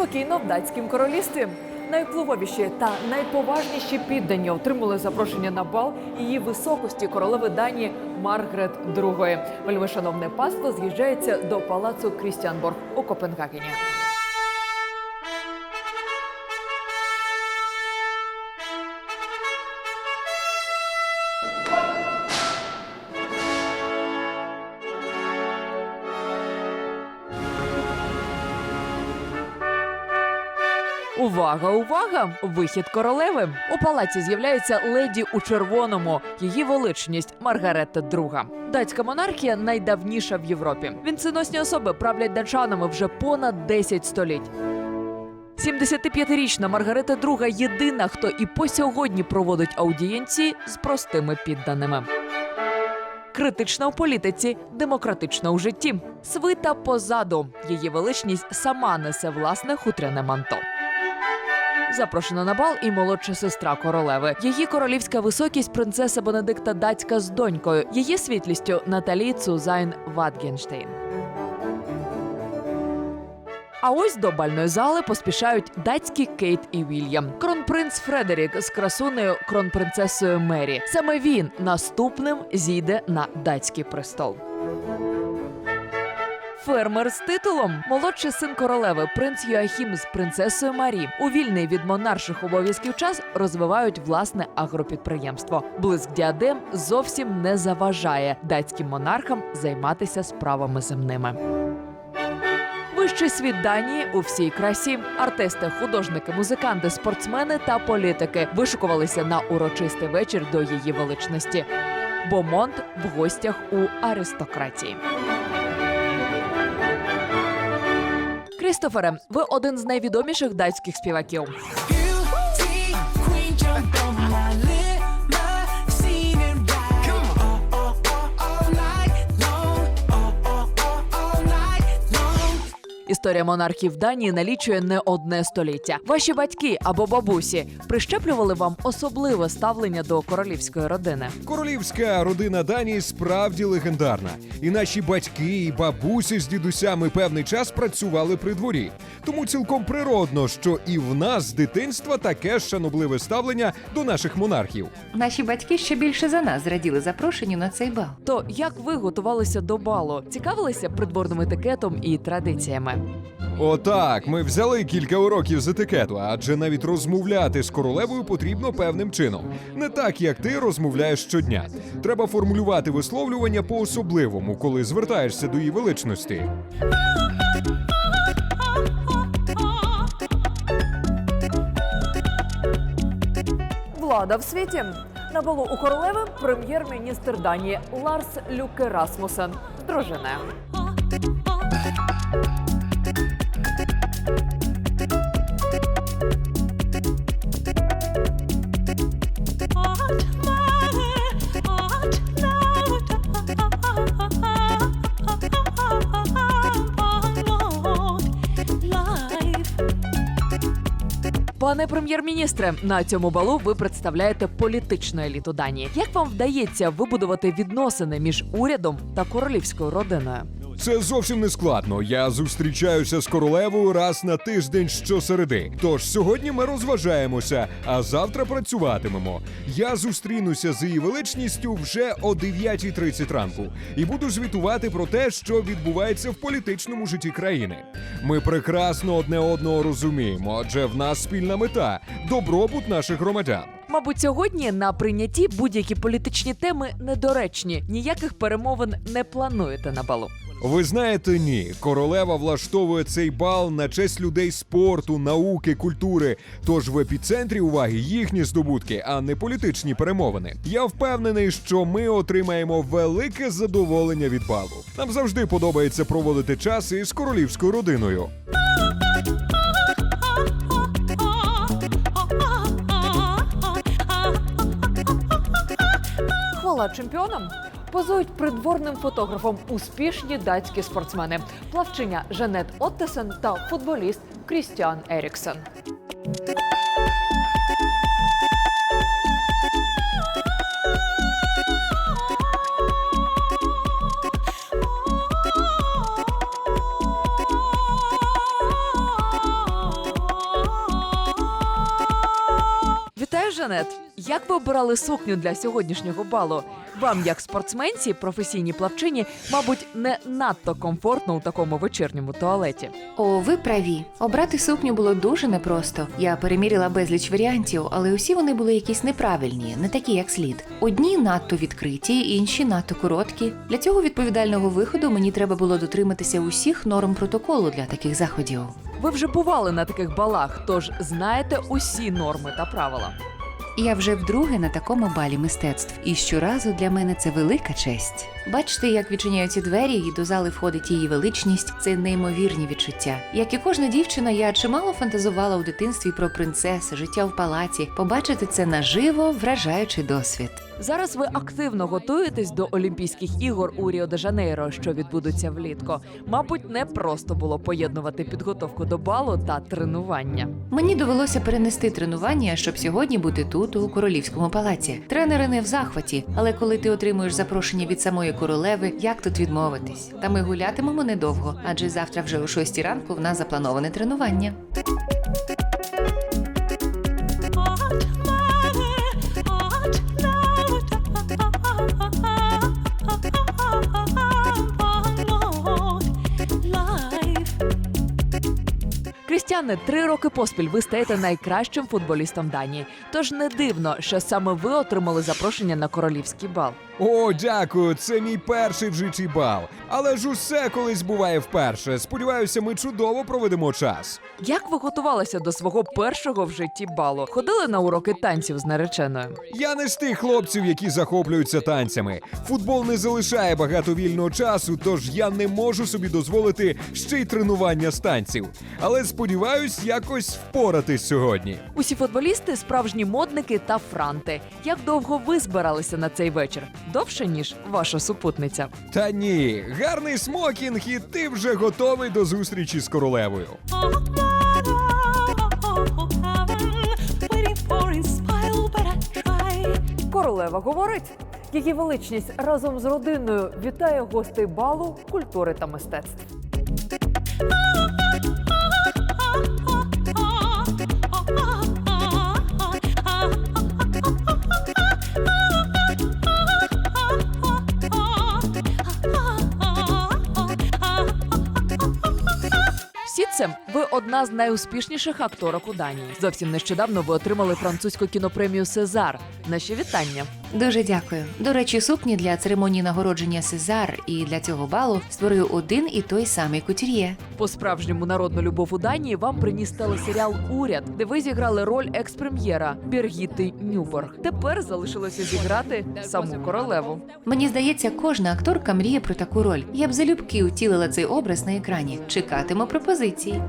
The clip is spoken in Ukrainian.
Спокійно в датськім королівстві. Найвпливовіші та найповажніші піддані отримали запрошення на бал її високості королеви Данії Маргрет II. Вельмишановне паство з'їжджається до палацу Крістіанборг у Копенгагені. Увага, увага! Вихід королеви у палаці з'являється леді у червоному. Її величність Маргаретта II. Датська монархія найдавніша в Європі. Вінценосні особи правлять датчанами вже понад 10 століть. 75-річна Маргарета II єдина, хто і по сьогодні проводить аудієнції з простими підданими. Критична у політиці, демократична у житті. Свита позаду. Її величність сама несе власне хутряне манто. Запрошена на бал і молодша сестра королеви. Її королівська високість принцеса Бенедикта Датська з донькою, її світлістю Наталі Цузайн Ватгенштейн. А ось до бальної зали поспішають датські Кейт і Вільям. Кронпринц Фредерік з красунею кронпринцесою Мері. Саме він наступним зійде на датський престол. Фермер з титулом молодший син королеви, принц Йоахім з принцесою Марі. У вільний від монарших обов'язків час розвивають власне агропідприємство. Блиск діадем зовсім не заважає датським монархам займатися справами земними. Вищий світ Данії у всій красі. Артисти, художники, музиканти, спортсмени та політики вишукувалися на урочистий вечір до її величності. Бомонт в гостях у аристократії. Крістофере, ви один з найвідоміших датських співаків. Історія монархів Данії налічує не одне століття. Ваші батьки або бабусі прищеплювали вам особливе ставлення до королівської родини. Королівська родина Данії справді легендарна. І наші батьки і бабусі з дідусями певний час працювали при дворі. Тому цілком природно, що і в нас з дитинства таке шанобливе ставлення до наших монархів. Наші батьки ще більше за нас зраділи запрошенню на цей бал. То як ви готувалися до балу? Цікавилися придворним етикетом і традиціями? Отак, ми взяли кілька уроків з етикету, адже навіть розмовляти з королевою потрібно певним чином. Не так, як ти розмовляєш щодня. Треба формулювати висловлювання по-особливому, коли звертаєшся до її величності. Влада в світі. На балу у королеви прем'єр-міністр Данії Ларс Люке Расмусен з. Пане прем'єр-міністре, на цьому балу ви представляєте політичну еліту Данії. Як вам вдається вибудувати відносини між урядом та королівською родиною? Це зовсім не складно. Я зустрічаюся з королевою раз на тиждень щосереди. Тож сьогодні ми розважаємося, а завтра працюватимемо. Я зустрінуся з її величністю вже о 9.30 ранку і буду звітувати про те, що відбувається в політичному житті країни. Ми прекрасно одне одного розуміємо, адже в нас спільна мета добробут наших громадян. Мабуть, сьогодні на прийнятті будь-які політичні теми недоречні. Ніяких перемовин не плануєте на балу. Ви знаєте, ні, королева влаштовує цей бал на честь людей спорту, науки, культури. Тож в епіцентрі уваги їхні здобутки, а не політичні перемовини. Я впевнений, що ми отримаємо велике задоволення від балу. Нам завжди подобається проводити час із королівською родиною. Хвала чемпіонам позують придворним фотографом успішні датські спортсмени, плавчиня Жанет Оттесен та футболіст Крістіан Еріксен. Вітаю, Жанет! Як ви обирали сукню для сьогоднішнього балу? Вам, як спортсменці, професійній плавчині, мабуть, не надто комфортно у такому вечірньому туалеті. О, ви праві. Обрати сукню було дуже непросто. Я переміряла безліч варіантів, але усі вони були якісь неправильні, не такі, як слід. Одні надто відкриті, інші надто короткі. Для цього відповідального виходу мені треба було дотриматися усіх норм протоколу для таких заходів. Ви вже бували на таких балах, тож знаєте усі норми та правила. Я вже вдруге на такому балі мистецтв, і щоразу для мене це велика честь. Бачити, як відчиняються двері, і до зали входить її величність. Це неймовірні відчуття. Як і кожна дівчина, я чимало фантазувала у дитинстві про принцеси, життя в палаці. Побачити це наживо вражаючий досвід. Зараз ви активно готуєтесь до Олімпійських ігор у Ріо де Жанейро, що відбудуться влітку. Мабуть, не просто було поєднувати підготовку до балу та тренування. Мені довелося перенести тренування, щоб сьогодні бути тут, у королівському палаці. Тренери не в захваті, але коли ти отримуєш запрошення від самої королеви, як тут відмовитись? Та ми гулятимемо недовго, адже завтра вже о 6 ранку в нас заплановане тренування. Крістяне, три роки поспіль ви стаєте найкращим футболістом Данії. Тож не дивно, що саме ви отримали запрошення на королівський бал. О, дякую, це мій перший в житті бал. Але ж усе колись буває вперше. Сподіваюся, ми чудово проведемо час. Як ви готувалися до свого першого в житті балу? Ходили на уроки танців з нареченою? Я не з тих хлопців, які захоплюються танцями. Футбол не залишає багато вільного часу, тож я не можу собі дозволити ще й тренування з танців. Але сподіваюсь, якось впоратись сьогодні. Усі футболісти справжні модники та франти. Як довго ви збиралися на цей вечір? Довше ніж ваша супутниця. Та ні, гарний смокінг, і ти вже готовий до зустрічі з королевою. Королева говорить. Її величність разом з родиною вітає гостей балу культури та мистецтв. Сітцем, ви одна з найуспішніших акторок у Данії. Зовсім нещодавно ви отримали французьку кінопремію Сезар. Наші вітання. Дуже дякую. До речі, сукні для церемонії нагородження Сезар і для цього балу створив один і той самий кутюр'є. По справжньому народну любов у Данії вам приніс телесеріал Уряд, де ви зіграли роль екс-прем'єра Біргіти Нюборг. Тепер залишилося зіграти саму королеву. Мені здається, кожна акторка мріє про таку роль. Я б залюбки утілила цей образ на екрані. Чекатиму пропозиції.